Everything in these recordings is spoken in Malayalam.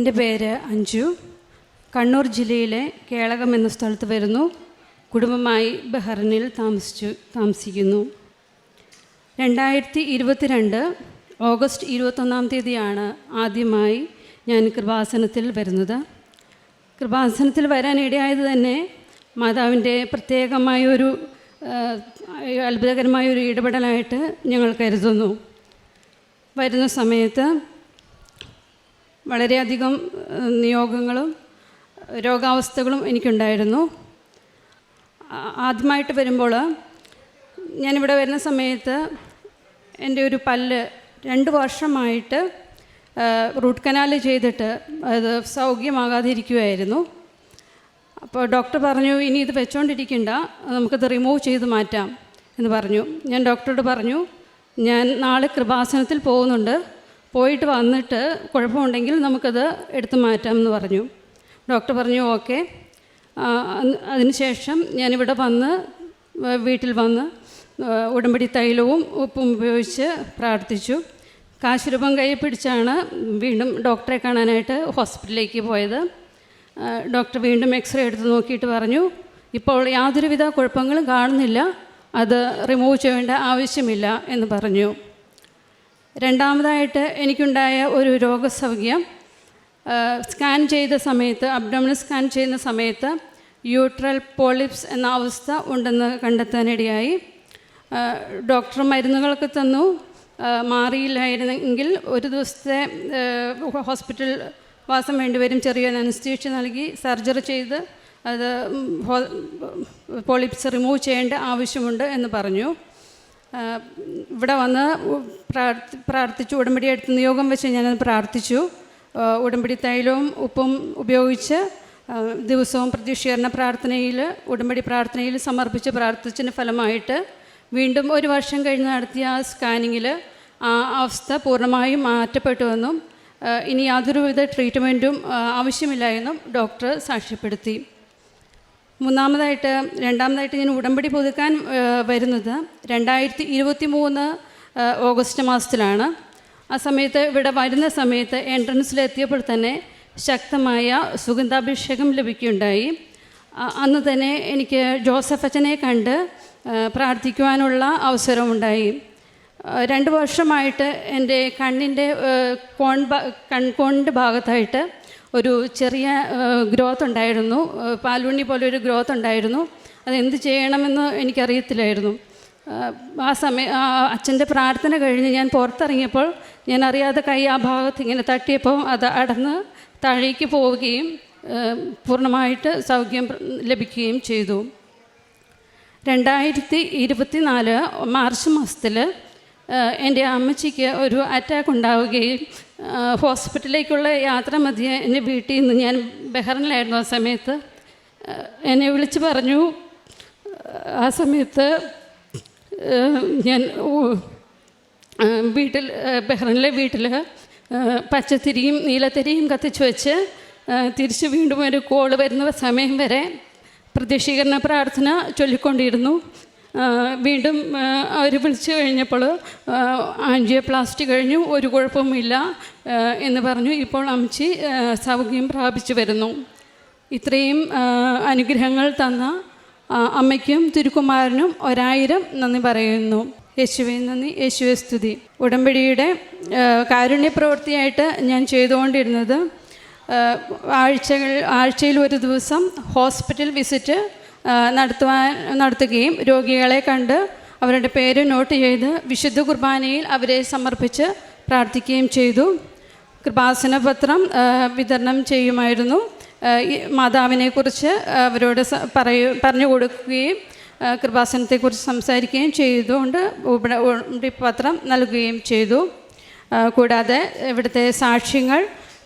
എന്റെ പേര് അഞ്ജു. കണ്ണൂർ ജില്ലയിലെ കേളകം എന്ന സ്ഥലത്ത് വരുന്നു. കുടുംബമായി ബഹ്റിനിൽ താമസിച്ചു താമസിക്കുന്നു. രണ്ടായിരത്തി ഇരുപത്തിരണ്ട് ഓഗസ്റ്റ് ഇരുപത്തൊന്നാം തീയതിയാണ് ആദ്യമായി ഞാൻ കൃപാസനത്തിൽ വരുന്നത്. കൃപാസനത്തിൽ വരാൻ ഇടയായത് തന്നെ മാതാവിന്റെ പ്രത്യേകമായ ഒരു ഒരു ഇടപെടലായിട്ട് ഞങ്ങൾ കരുതുന്നു. വരുന്ന സമയത്ത് വളരെയധികം നിയോഗങ്ങളും രോഗാവസ്ഥകളും എനിക്കുണ്ടായിരുന്നു. ആദ്യമായിട്ട് വരുമ്പോൾ ഞാനിവിടെ വരുന്ന സമയത്ത് എന്റെ ഒരു പല്ല് രണ്ട് വർഷമായിട്ട് റൂട്ട് കനാൽ ചെയ്തിട്ട് അത് സൗഖ്യമാകാതെ ഇരിക്കുകയായിരുന്നു അപ്പോൾ ഡോക്ടർ പറഞ്ഞു ഇനി ഇത് വെച്ചോണ്ടിരിക്കണ്ട നമുക്കത് റിമൂവ് ചെയ്ത് മാറ്റാം എന്ന് പറഞ്ഞു. ഞാൻ ഡോക്ടറോട് പറഞ്ഞു ഞാൻ നാളെ കൃപാസനത്തിൽ പോകുന്നുണ്ട് പോയിട്ട് വന്നിട്ട് കുഴപ്പമുണ്ടെങ്കിൽ നമുക്കത് എടുത്തു മാറ്റാം എന്ന് പറഞ്ഞു. ഡോക്ടർ പറഞ്ഞു ഓക്കെ. അതിനുശേഷം ഞാനിവിടെ വന്ന് വീട്ടിൽ വന്ന് ഉടമ്പടി തൈലവും ഉപ്പും ഉപയോഗിച്ച് പ്രാർത്ഥിച്ചു. കാശുരൂപം കൈ പിടിച്ചാണ് വീണ്ടും ഡോക്ടറെ കാണാനായിട്ട് ഹോസ്പിറ്റലിലേക്ക് പോയത്. ഡോക്ടർ വീണ്ടും എക്സ്റേ എടുത്ത് നോക്കിയിട്ട് പറഞ്ഞു ഇപ്പോൾ യാതൊരുവിധ കുഴപ്പങ്ങളും കാണുന്നില്ല. അത് റിമൂവ് ചെയ്യേണ്ട ആവശ്യമില്ല എന്ന് പറഞ്ഞു. രണ്ടാമതായിട്ട് എനിക്കുണ്ടായ ഒരു രോഗസൗഖ്യം സ്കാൻ ചെയ്ത സമയത്ത് അബ്ഡോമിനൽ സ്കാൻ ചെയ്യുന്ന സമയത്ത് യൂട്രൽ പോളിപ്സ് എന്ന അവസ്ഥ ഉണ്ടെന്ന് കണ്ടെത്താനിടയായി. ഡോക്ടർ മരുന്നുകളൊക്കെ തന്നു. മാറിയില്ലായിരുന്നെങ്കിൽ ഒരു ദിവസത്തെ ഹോസ്പിറ്റൽ വാസം വേണ്ടിവരും. ചെറിയ അനസ്തീഷ നൽകി സർജറി ചെയ്ത് അത് പോളിപ്സ് റിമൂവ് ചെയ്യേണ്ട ആവശ്യമുണ്ട് എന്ന് പറഞ്ഞു. ഇവിടെ വന്ന് പ്രാർത്ഥി പ്രാർത്ഥിച്ചു. ഉടമ്പടി എടുത്ത് നിയോഗം വെച്ച് ഞാനത് പ്രാർത്ഥിച്ചു. ഉടമ്പടി തൈലവും ഉപ്പും ഉപയോഗിച്ച് ദിവസവും പ്രതീക്ഷീകരണ പ്രാർത്ഥനയിൽ ഉടമ്പടി പ്രാർത്ഥനയിൽ സമർപ്പിച്ച് പ്രാർത്ഥിച്ചതിന് ഫലമായിട്ട് വീണ്ടും ഒരു വർഷം കഴിഞ്ഞ് നടത്തിയ ആ സ്കാനിങ്ങിൽ ആ അവസ്ഥ പൂർണമായും മാറ്റപ്പെട്ടുവെന്നും ഇനി യാതൊരുവിധ ട്രീറ്റ്മെന്റും ആ, ആവശ്യമില്ല എന്നും ഡോക്ടർ സാക്ഷ്യപ്പെടുത്തി. മൂന്നാമതായിട്ട് രണ്ടാമതായിട്ട് ഞാൻ ഉടമ്പടി പുതുക്കാൻ വരുന്നത് രണ്ടായിരത്തി ഇരുപത്തി മൂന്ന് ഓഗസ്റ്റ് മാസത്തിലാണ്. ആ സമയത്ത് ഇവിടെ വരുന്ന സമയത്ത് എൻട്രൻസിലെത്തിയപ്പോൾ തന്നെ ശക്തമായ സുഗന്ധാഭിഷേകം ലഭിക്കുകയുണ്ടായി. അന്ന് തന്നെ എനിക്ക് ജോസഫ് അച്ഛനെ കണ്ട് പ്രാർത്ഥിക്കുവാനുള്ള അവസരമുണ്ടായി. രണ്ട് വർഷമായിട്ട് എന്റെ കണ്ണിന്റെ കോൺ കൺകോണിന്റെ ഭാഗത്തായിട്ട് ഒരു ചെറിയ ഗ്രോത്ത് ഉണ്ടായിരുന്നു. പാലുണ്ണി പോലെ ഒരു ഗ്രോത്ത് ഉണ്ടായിരുന്നു. അതെന്ത് ചെയ്യണമെന്ന് എനിക്കറിയത്തില്ലായിരുന്നു. ആ, സമയം അച്ഛന്റെ പ്രാർത്ഥന കഴിഞ്ഞ് ഞാൻ പുറത്തിറങ്ങിയപ്പോൾ ഞാൻ അറിയാതെ കൈ ആ ഭാഗത്ത് ഇങ്ങനെ തട്ടിയപ്പോൾ അത് അടന്ന് താഴേക്ക് പോവുകയും പൂർണമായിട്ട് സൗഖ്യം ലഭിക്കുകയും ചെയ്തു. രണ്ടായിരത്തി ഇരുപത്തി നാല് മാർച്ച് മാസത്തിൽ എന്റെ അമ്മച്ചിക്ക് ഒരു അറ്റാക്ക് ഉണ്ടാവുകയും ഹോസ്പിറ്റലിലേക്കുള്ള യാത്ര മധ്യേ എന്റെ വീട്ടിൽ നിന്ന് ഞാൻ ബഹ്റിനിലായിരുന്നു ആ സമയത്ത്. എന്നെ വിളിച്ച് പറഞ്ഞു ആ സമയത്ത് ഞാൻ വീട്ടിൽ ബഹ്റിനിലെ വീട്ടിൽ പച്ചത്തിരിയും നീലത്തിരിയും കത്തിച്ച് വെച്ച് തിരിച്ച് വീണ്ടും ഒരു കോൾ വരുന്ന സമയം വരെ പ്രതീക്ഷീകരണ പ്രാർത്ഥന ചൊല്ലിക്കൊണ്ടിരുന്നു. വീണ്ടും അവർ വിളിച്ചു കഴിഞ്ഞപ്പോൾ ആൻജിയോപ്ലാസ്റ്റി കഴിഞ്ഞു ഒരു കുഴപ്പവുമില്ല എന്ന് പറഞ്ഞു. ഇപ്പോൾ അമ്മച്ചി സൗഖ്യം പ്രാപിച്ചു വരുന്നു. ഇത്രയും അനുഗ്രഹങ്ങൾ തന്ന അമ്മയ്ക്കും തിരുക്കുമാരനും ഒരായിരം നന്ദി പറയുന്നു. യേശുവെ നന്ദി. യേശുവെ സ്തുതി. ഉടമ്പടിയുടെ കാരുണ്യപ്രവൃത്തിയായിട്ട് ഞാൻ ചെയ്തുകൊണ്ടിരുന്നത് ആഴ്ചകൾ ആഴ്ചയിൽ ഒരു ദിവസം ഹോസ്പിറ്റൽ വിസിറ്റ് നടത്തുവാൻ നടത്തുകയും രോഗികളെ കണ്ട് അവരുടെ പേര് നോട്ട് ചെയ്ത് വിശുദ്ധ കുർബാനയിൽ അവരെ സമർപ്പിച്ച് പ്രാർത്ഥിക്കുകയും ചെയ്തു. കൃപാസന പത്രം വിതരണം ചെയ്യുമായിരുന്നു. മാതാവിനെ കുറിച്ച് മാതാവിനെക്കുറിച്ച് അവരോട് പറയു പറഞ്ഞു കൊടുക്കുകയും കൃപാസനത്തെക്കുറിച്ച് സംസാരിക്കുകയും ചെയ്തുകൊണ്ട് ഇവിടെ പത്രം നൽകുകയും ചെയ്തു. കൂടാതെ ഇവിടുത്തെ സാക്ഷ്യങ്ങൾ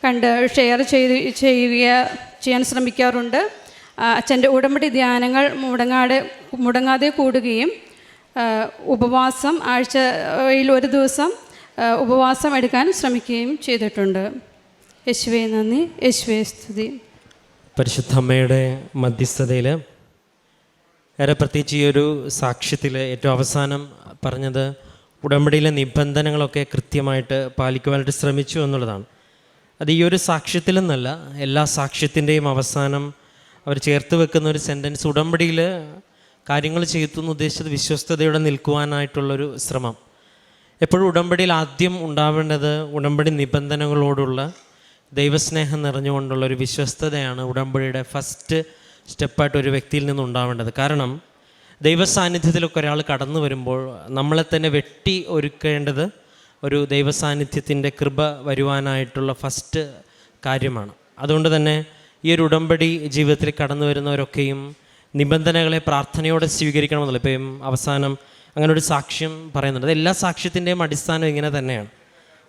കണ്ട് ഷെയർ ചെയ്ത് ചെയ്യുക ചെയ്യാൻ ശ്രമിക്കാറുണ്ട്. അച്ഛന്റെ ഉടമ്പടി ധ്യാനങ്ങൾ മുടങ്ങാതെ മുടങ്ങാതെ കൂടുകയും ഉപവാസം ആഴ്ചയിൽ ഒരു ദിവസം ഉപവാസം എടുക്കാൻ ശ്രമിക്കുകയും ചെയ്തിട്ടുണ്ട്. യശുവേ നന്ദി. യശുവേ സ്തുതി. പരിശുദ്ധമ്മയുടെ മധ്യസ്ഥതയിൽ ഏറെ പ്രത്യേകിച്ച് ഈ ഒരു സാക്ഷ്യത്തിൽ ഏറ്റവും അവസാനം പറഞ്ഞത് ഉടമ്പടിയിലെ നിബന്ധനകളൊക്കെ കൃത്യമായിട്ട് പാലിക്കുവാനായിട്ട് ശ്രമിച്ചു എന്നുള്ളതാണ്. അത് ഈ ഒരു സാക്ഷ്യത്തിൽ നിന്നല്ല എല്ലാ സാക്ഷ്യത്തിന്റെയും അവസാനം അവർ ചേർത്ത് വെക്കുന്ന ഒരു സെന്റൻസ് ഉടമ്പടിയിൽ കാര്യങ്ങൾ ചെയ്യുത്തുന്ന ഉദ്ദേശിച്ചത് വിശ്വസ്തയോടെ നിൽക്കുവാനായിട്ടുള്ളൊരു ശ്രമം. എപ്പോഴും ഉടമ്പടിയിൽ ആദ്യം ഉണ്ടാവേണ്ടത് ഉടമ്പടി നിബന്ധനകളോടുള്ള ദൈവസ്നേഹം നിറഞ്ഞുകൊണ്ടുള്ള ഒരു വിശ്വസ്തതയാണ് ഉടമ്പടിയുടെ ഫസ്റ്റ് സ്റ്റെപ്പായിട്ട് ഒരു വ്യക്തിയിൽ നിന്ന് ഉണ്ടാവേണ്ടത്. കാരണം ദൈവസാന്നിധ്യത്തിലൊക്കെ ഒരാൾ കടന്നു വരുമ്പോൾ നമ്മളെ തന്നെ വെട്ടി ഒരുക്കേണ്ടത് ഒരു ദൈവസാന്നിധ്യത്തിന്റെ കൃപ വരുവാനായിട്ടുള്ള ഫസ്റ്റ് കാര്യമാണ്. അതുകൊണ്ട് തന്നെ ഈ ഒരു ഉടമ്പടി ജീവിതത്തിൽ കടന്നു വരുന്നവരൊക്കെയും നിബന്ധനകളെ പ്രാർത്ഥനയോടെ സ്വീകരിക്കണമെന്നുള്ള ഇപ്പം അവസാനം അങ്ങനെ ഒരു സാക്ഷ്യം പറയുന്നുണ്ട്. എല്ലാ സാക്ഷ്യത്തിന്റെയും അടിസ്ഥാനം ഇങ്ങനെ തന്നെയാണ്.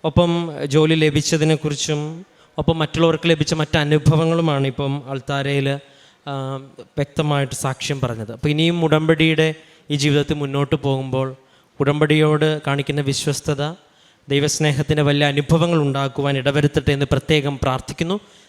ഒപ്പം ജോലി ലഭിച്ചതിനെക്കുറിച്ചും ഒപ്പം മറ്റുള്ളവർക്ക് ലഭിച്ച മറ്റ് അനുഭവങ്ങളുമാണ് ഇപ്പം അൾത്താരയിൽ വ്യക്തമായിട്ട് സാക്ഷ്യം പറഞ്ഞത്. അപ്പോൾ ഇനിയും ഉടമ്പടിയുടെ ഈ ജീവിതത്തിൽ മുന്നോട്ട് പോകുമ്പോൾ ഉടമ്പടിയോട് കാണിക്കുന്ന വിശ്വസ്തത ദൈവസ്നേഹത്തിന്റെ വലിയ അനുഭവങ്ങൾ ഉണ്ടാക്കുവാൻ ഇടവരുത്തട്ടെ എന്ന് പ്രത്യേകം പ്രാർത്ഥിക്കുന്നു.